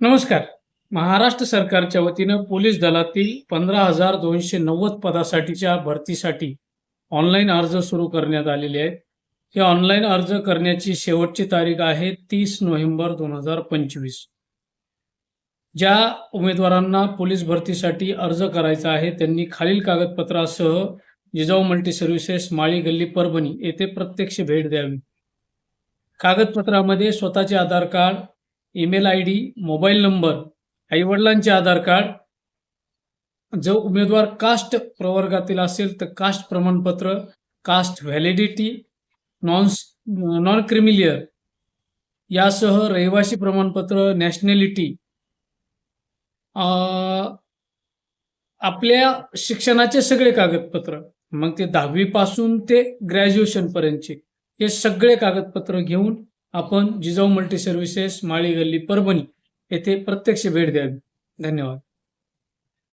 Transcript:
नमस्कार. महाराष्ट्र सरकारच्या वतीनं पोलीस दलातील पंधरा हजार दोनशे नव्वद पदासाठीच्या भरतीसाठी ऑनलाईन अर्ज सुरू करण्यात आलेले आहेत. हे ऑनलाईन अर्ज करण्याची शेवटची तारीख आहे तीस नोव्हेंबर दोन हजार पंचवीस. ज्या उमेदवारांना पोलीस भरतीसाठी अर्ज करायचा आहे त्यांनी खालील कागदपत्रासह जिजाऊ मल्टी सर्व्हिसेस माळी गल्ली परभणी येथे प्रत्यक्ष भेट द्यावी. कागदपत्रामध्ये स्वतःचे Aadhaar card email I D mobile number आईवडिलांचे आधार कार्ड. जो उमेदवार कास्ट प्रवर्गातील असेल तर कास्ट प्रमाणपत्र caste validity non non creamy layer. यासह रहिवासी प्रमाणपत्र नॅशनॅलिटी. आपल्या शिक्षणाचे सगळे कागदपत्र. मग ते दहावीपासून ते ग्रॅज्युएशन पर्यंतचे हे सगळे कागदपत्र घेऊन आपण जिजाऊ मल्टी सर्व्हिसेस माळी गल्ली परभणी येथे प्रत्यक्ष भेट द्यावी. धन्यवाद.